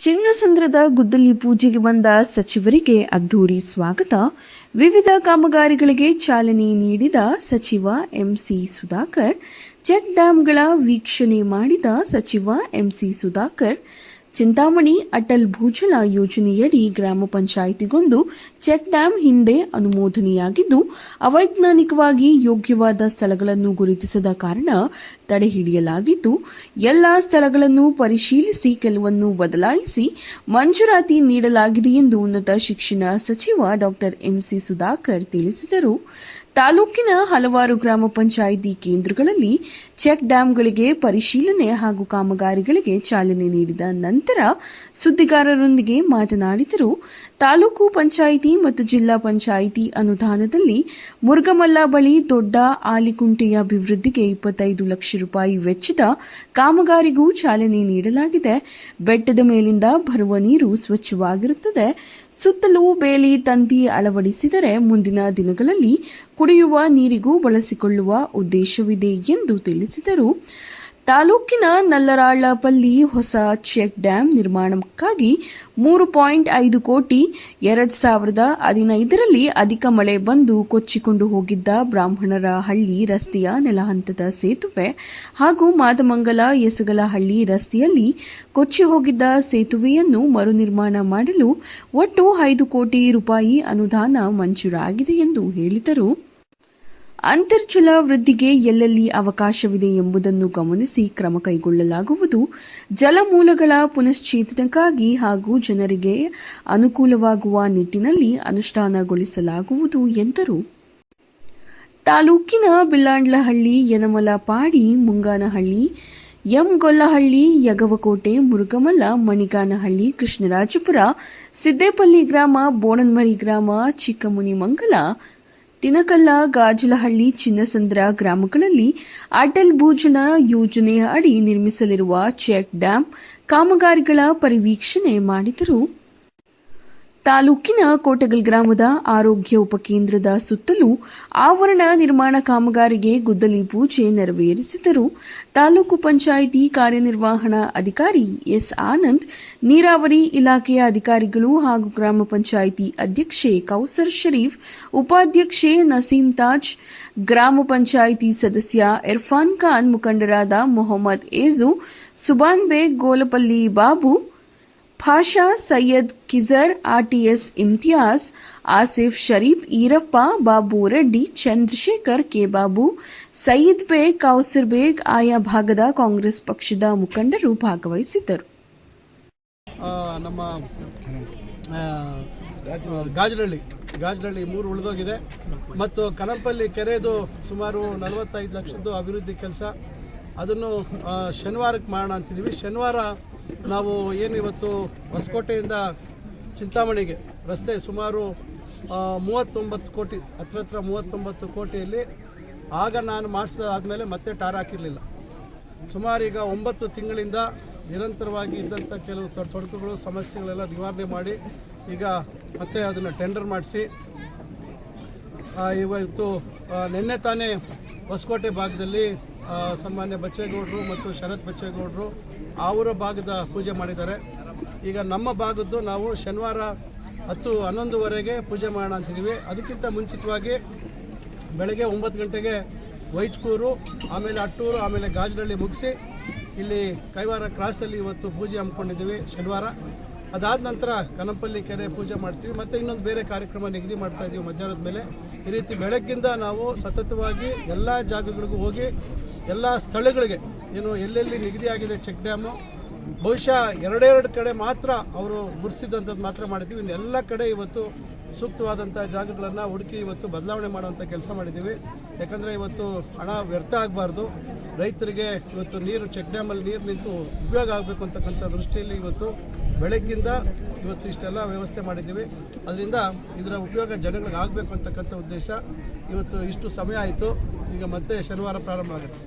ಚಿನ್ನಸಂದ್ರದ ಗುದ್ದಲಿ ಪೂಜೆಗೆ ಬಂದ ಸಚಿವರಿಗೆ ಅದ್ದೂರಿ ಸ್ವಾಗತ. ವಿವಿಧ ಕಾಮಗಾರಿಗಳಿಗೆ ಚಾಲನೆ ನೀಡಿದ ಸಚಿವ ಎಂಸಿ ಸುಧಾಕರ್ ಚೆಕ್ ಡ್ಯಾಂಗಳ ವೀಕ್ಷಣೆ ಮಾಡಿದ ಸಚಿವ ಎಂಸಿ ಸುಧಾಕರ್ ಚಿಂತಾಮಣಿ ಅಟಲ್ ಭೂಜಲ ಯೋಜನೆಯಡಿ ಗ್ರಾಮ ಪಂಚಾಯಿತಿಗೊಂದು ಚೆಕ್ ಡ್ಯಾಂ ಹಿಂದೆ ಅನುಮೋದನೆಯಾಗಿದ್ದು, ಅವೈಜ್ಞಾನಿಕವಾಗಿ ಯೋಗ್ಯವಾದ ಸ್ಥಳಗಳನ್ನು ಗುರುತಿಸದ ಕಾರಣ ತಡೆಹಿಡಿಯಲಾಗಿದ್ದು ಎಲ್ಲಾ ಸ್ಥಳಗಳನ್ನು ಪರಿಶೀಲಿಸಿ ಕೆಲವನ್ನು ಬದಲಾಯಿಸಿ ಮಂಜೂರಾತಿ ನೀಡಲಾಗಿದೆ ಎಂದು ಉನ್ನತ ಶಿಕ್ಷಣ ಸಚಿವ ಡಾಕ್ಟರ್ ಎಂಸಿ ಸುಧಾಕರ್ ತಿಳಿಸಿದರು. ತಾಲೂಕಿನ ಹಲವಾರು ಗ್ರಾಮ ಪಂಚಾಯಿತಿ ಕೇಂದ್ರಗಳಲ್ಲಿ ಚೆಕ್ ಡ್ಯಾಂಗಳಿಗೆ ಪರಿಶೀಲನೆ ಹಾಗೂ ಕಾಮಗಾರಿಗಳಿಗೆ ಚಾಲನೆ ನೀಡಿದ ನಂತರ ಸುದ್ದಿಗಾರರೊಂದಿಗೆ ಮಾತನಾಡಿದರು. ತಾಲೂಕು ಪಂಚಾಯಿತಿ ಮತ್ತು ಜಿಲ್ಲಾ ಪಂಚಾಯಿತಿ ಅನುದಾನದಲ್ಲಿ ಮುರುಗಮಲ್ಲ ಬಳಿ ದೊಡ್ಡ ಆಲಿಕುಂಟೆಯ ಅಭಿವೃದ್ಧಿಗೆ ಇಪ್ಪತ್ತೈದು ಲಕ್ಷ ರೂಪಾಯಿ ವೆಚ್ಚದ ಕಾಮಗಾರಿಗೂ ಚಾಲನೆ ನೀಡಲಾಗಿದೆ. ಬೆಟ್ಟದ ಮೇಲಿಂದ ಬರುವ ನೀರು ಸ್ವಚ್ಛವಾಗಿರುತ್ತದೆ. ಸುತ್ತಲೂ ಬೇಲಿ ತಂತಿ ಅಳವಡಿಸಿದರೆ ಮುಂದಿನ ದಿನಗಳಲ್ಲಿ ಕುಡಿಯುವ ನೀರಿಗೂ ಬಳಸಿಕೊಳ್ಳುವ ಉದ್ದೇಶವಿದೆ ಎಂದು ತಿಳಿಸಿದರು. ತಾಲೂಕಿನ ನಲ್ಲರಾಳಪಲ್ಲಿ ಹೊಸ ಚೆಕ್ ಡ್ಯಾಂ ನಿರ್ಮಾಣಕ್ಕಾಗಿ ಮೂರು ಪಾಯಿಂಟ್ ಐದು ಕೋಟಿ ಎರಡ್ ಸಾವಿರದ ಹದಿನೈದರಲ್ಲಿ ಅಧಿಕ ಮಳೆ ಬಂದು ಕೊಚ್ಚಿಕೊಂಡು ಹೋಗಿದ್ದ ಬ್ರಾಹ್ಮಣರ ಹಳ್ಳಿ ರಸ್ತೆಯ ನೆಲಹಂತದ ಸೇತುವೆ ಹಾಗೂ ಮಾದಮಂಗಲ ಯಸಗಲಹಳ್ಳಿ ರಸ್ತೆಯಲ್ಲಿ ಕೊಚ್ಚಿ ಹೋಗಿದ್ದ ಸೇತುವೆಯನ್ನು ಮರು ನಿರ್ಮಾಣ ಮಾಡಲು ಒಟ್ಟು ಐದು ಕೋಟಿ ರೂಪಾಯಿ ಅನುದಾನ ಮಂಜೂರಾಗಿದೆ ಎಂದು ಹೇಳಿದರು. ಅಂತರ್ಜಲ ವೃದ್ಧಿಗೆ ಎಲ್ಲೆಲ್ಲಿ ಅವಕಾಶವಿದೆ ಎಂಬುದನ್ನು ಗಮನಿಸಿ ಕ್ರಮ ಕೈಗೊಳ್ಳಲಾಗುವುದು. ಜಲಮೂಲಗಳ ಪುನಶ್ಚೇತನಕ್ಕಾಗಿ ಹಾಗೂ ಜನರಿಗೆ ಅನುಕೂಲವಾಗುವ ನಿಟ್ಟಿನಲ್ಲಿ ಅನುಷ್ಠಾನಗೊಳಿಸಲಾಗುವುದು ಎಂದರು. ತಾಲೂಕಿನ ಬಿಲ್ಲಾಂಡ್ಲಹಳ್ಳಿ, ಯನಮಲಪಾಡಿ, ಮುಂಗಾನಹಳ್ಳಿ ಎಂಗೊಲ್ಲಹಳ್ಳಿ ಯಗವಕೋಟೆ, ಮುರುಗಮಲ್ಲ, ಮಣಿಗಾನಹಳ್ಳಿ, ಕೃಷ್ಣರಾಜಪುರ, ಸಿದ್ದೇಪಲ್ಲಿ ಗ್ರಾಮ, ಬೋಣನ್ಮರಿ ಗ್ರಾಮ, ಚಿಕ್ಕಮುನಿಮಂಗಲ ತಿನಕಲ್ಲ ಗಾಜಲಹಳ್ಳಿ ಚಿನ್ನಸಂದ್ರ ಗ್ರಾಮಗಳಲ್ಲಿ ಅಟಲ್ ಭೂಜಲ ಯೋಜನೆಯ ಅಡಿ ನಿರ್ಮಿಸಲಿರುವ ಚೆಕ್ ಡ್ಯಾಂ ಕಾಮಗಾರಿಗಳ ಪರಿವೀಕ್ಷಣೆ ಮಾಡಿದರು. ತಾಲೂಕಿನ ಕೋಟಗಲ್ ಗ್ರಾಮದ ಆರೋಗ್ಯ ಉಪಕೇಂದ್ರದ ಸುತ್ತಲೂ ಆವರಣ ನಿರ್ಮಾಣ ಕಾಮಗಾರಿಗೆ ಗುದ್ದಲಿ ಪೂಜೆ ನೆರವೇರಿಸಿದರು. ತಾಲೂಕು ಪಂಚಾಯಿತಿ ಕಾರ್ಯನಿರ್ವಹಣಾ ಅಧಿಕಾರಿ ಎಸ್ ಆನಂದ್, ನೀರಾವರಿ ಇಲಾಖೆಯ ಅಧಿಕಾರಿಗಳು ಹಾಗೂ ಗ್ರಾಮ ಪಂಚಾಯಿತಿ ಅಧ್ಯಕ್ಷೆ ಕೌಸರ್ ಶರೀಫ್, ಉಪಾಧ್ಯಕ್ಷೆ ನಸೀಂ ತಾಜ್, ಗ್ರಾಮ ಪಂಚಾಯಿತಿ ಸದಸ್ಯ ಇರ್ಫಾನ್ ಖಾನ್ ಮುಖಂಡರಾದ ಮೊಹಮ್ಮದ್ ಏಜು ಸುಬಾನ್ ಬೇಗ್ ಗೋಲಪಲ್ಲಿ ಬಾಬು ಫಾಷಾ ಸೈಯದ್ ಕಿಜರ್ ಆರ್ಟಿಎಸ್ ಇಮ್ತಿಯಾಸ್ ಆಸಿಫ್ ಶರೀಫ್ ಈರಪ್ಪ ಬಾಬು ರೆಡ್ಡಿ ಚಂದ್ರಶೇಖರ್ ಕೆ ಬಾಬು ಸಯೀದ್ ಬೇಗ್ ಕೌಸರ್ ಬೇಗ್ ಆಯಾ ಭಾಗದ ಕಾಂಗ್ರೆಸ್ ಪಕ್ಷದ ಮುಖಂಡರು ಭಾಗವಹಿಸಿದ್ದರು. ನಮ್ಮ ಆ, ಗಾಜನಹಳ್ಳಿ ಗಾಜನಹಳ್ಳಿ ಮೂರು ಉಳಿದೋಗಿದೆ. ಮತ್ತು ಕನಂಪಲ್ಲಿ ಕೆರೆದು ಸುಮಾರು ನಲವತ್ತೈದು ಲಕ್ಷದ್ದು ಅಭಿವೃದ್ಧಿ ಕೆಲಸ. ಅದನ್ನು ಶನಿವಾರಕ್ಕೆ ಮಾಡೋಣ ಅಂತಿದ್ದೀವಿ. ಶನಿವಾರ ನಾವು ಏನು ಇವತ್ತು ಹೊಸಕೋಟೆಯಿಂದ ಚಿಂತಾಮಣಿಗೆ ರಸ್ತೆ ಸುಮಾರು ಮೂವತ್ತೊಂಬತ್ತು ಕೋಟಿ ಹತ್ರ ಹತ್ರ ಮೂವತ್ತೊಂಬತ್ತು ಕೋಟಿಯಲ್ಲಿ ಆಗ ನಾನು ಮಾಡಿಸಿದಾದ್ಮೇಲೆ ಮತ್ತೆ ಟಾರ್ ಹಾಕಿರಲಿಲ್ಲ. ಸುಮಾರು ಈಗ ಒಂಬತ್ತು ತಿಂಗಳಿಂದ ನಿರಂತರವಾಗಿ ಇದ್ದಂಥ ಕೆಲವು ತೊಡಕುಗಳು, ಸಮಸ್ಯೆಗಳೆಲ್ಲ ನಿವಾರಣೆ ಮಾಡಿ ಈಗ ಮತ್ತೆ ಅದನ್ನು ಟೆಂಡರ್ ಮಾಡಿಸಿ ಇವತ್ತು ನಿನ್ನೆ ತಾನೇ ಹೊಸಕೋಟೆ ಭಾಗದಲ್ಲಿ ಸನ್ಮಾನ್ಯ ಬಚ್ಚೇಗೌಡರು ಮತ್ತು ಶರತ್ ಬಚ್ಚೇಗೌಡರು ಅವರ ಭಾಗದ ಪೂಜೆ ಮಾಡಿದ್ದಾರೆ. ಈಗ ನಮ್ಮ ಭಾಗದ್ದು ನಾವು ಶನಿವಾರ ಹತ್ತು ಹನ್ನೊಂದುವರೆಗೆ ಪೂಜೆ ಮಾಡೋಣ ಅಂತಿದ್ದೀವಿ. ಅದಕ್ಕಿಂತ ಮುಂಚಿತವಾಗಿ ಬೆಳಗ್ಗೆ ಒಂಬತ್ತು ಗಂಟೆಗೆ ವೈಚ್ಕೂರು ಆಮೇಲೆ ಅಟ್ಟೂರು, ಆಮೇಲೆ ಗಾಜನಹಳ್ಳಿ ಮುಗಿಸಿ ಇಲ್ಲಿ ಕೈವಾರ ಕ್ರಾಸಲ್ಲಿ ಇವತ್ತು ಪೂಜೆ ಹಮ್ಮಿಕೊಂಡಿದ್ದೀವಿ ಶನಿವಾರ. ಅದಾದ ನಂತರ ಕನಂಪಲ್ಲಿ ಕೆರೆ ಪೂಜೆ ಮಾಡ್ತೀವಿ. ಮತ್ತು ಇನ್ನೊಂದು ಬೇರೆ ಕಾರ್ಯಕ್ರಮ ನಿಗದಿ ಮಾಡ್ತಾ ಇದ್ದೀವಿ ಮಧ್ಯಾಹ್ನದ ಮೇಲೆ. ಈ ರೀತಿ ಬೆಳಗ್ಗಿಂದ ನಾವು ಸತತವಾಗಿ ಎಲ್ಲ ಜಾಗಗಳಿಗೂ ಹೋಗಿ ಎಲ್ಲ ಸ್ಥಳಗಳಿಗೆ ಏನು ಎಲ್ಲೆಲ್ಲಿ ನಿಗದಿಯಾಗಿದೆ ಚೆಕ್ ಡ್ಯಾಮು ಬಹುಶಃ ಎರಡೆರಡು ಕಡೆ ಮಾತ್ರ ಅವರು ಗುರುತಿಸಿದಂಥದ್ದು ಮಾತ್ರ ಮಾಡಿದ್ದೀವಿ. ಇನ್ನು ಎಲ್ಲ ಕಡೆ ಇವತ್ತು ಸೂಕ್ತವಾದಂಥ ಜಾಗಗಳನ್ನು ಹುಡುಕಿ ಇವತ್ತು ಬದಲಾವಣೆ ಮಾಡುವಂಥ ಕೆಲಸ ಮಾಡಿದ್ದೀವಿ. ಯಾಕಂದರೆ ಇವತ್ತು ಹಣ ವ್ಯರ್ಥ ಆಗಬಾರ್ದು. ರೈತರಿಗೆ ಇವತ್ತು ನೀರು ಚೆಕ್ ಡ್ಯಾಮಲ್ಲಿ ನೀರು ನಿಂತು ಉಪಯೋಗ ಆಗಬೇಕು ಅಂತಕ್ಕಂಥ ದೃಷ್ಟಿಯಲ್ಲಿ ಇವತ್ತು ಬೆಳಗ್ಗಿಂದ ಇವತ್ತು ಇಷ್ಟೆಲ್ಲ ವ್ಯವಸ್ಥೆ ಮಾಡಿದ್ದೀವಿ. ಅದರಿಂದ ಇದರ ಉಪಯೋಗ ಜನಗಳಿಗೆ ಆಗಬೇಕು ಅಂತಕ್ಕಂಥ ಉದ್ದೇಶ ಇವತ್ತು ಇಷ್ಟು ಸಮಯ ಆಯಿತು. ಈಗ ಮತ್ತೆ ಶನಿವಾರ ಪ್ರಾರಂಭ ಆಗುತ್ತೆ.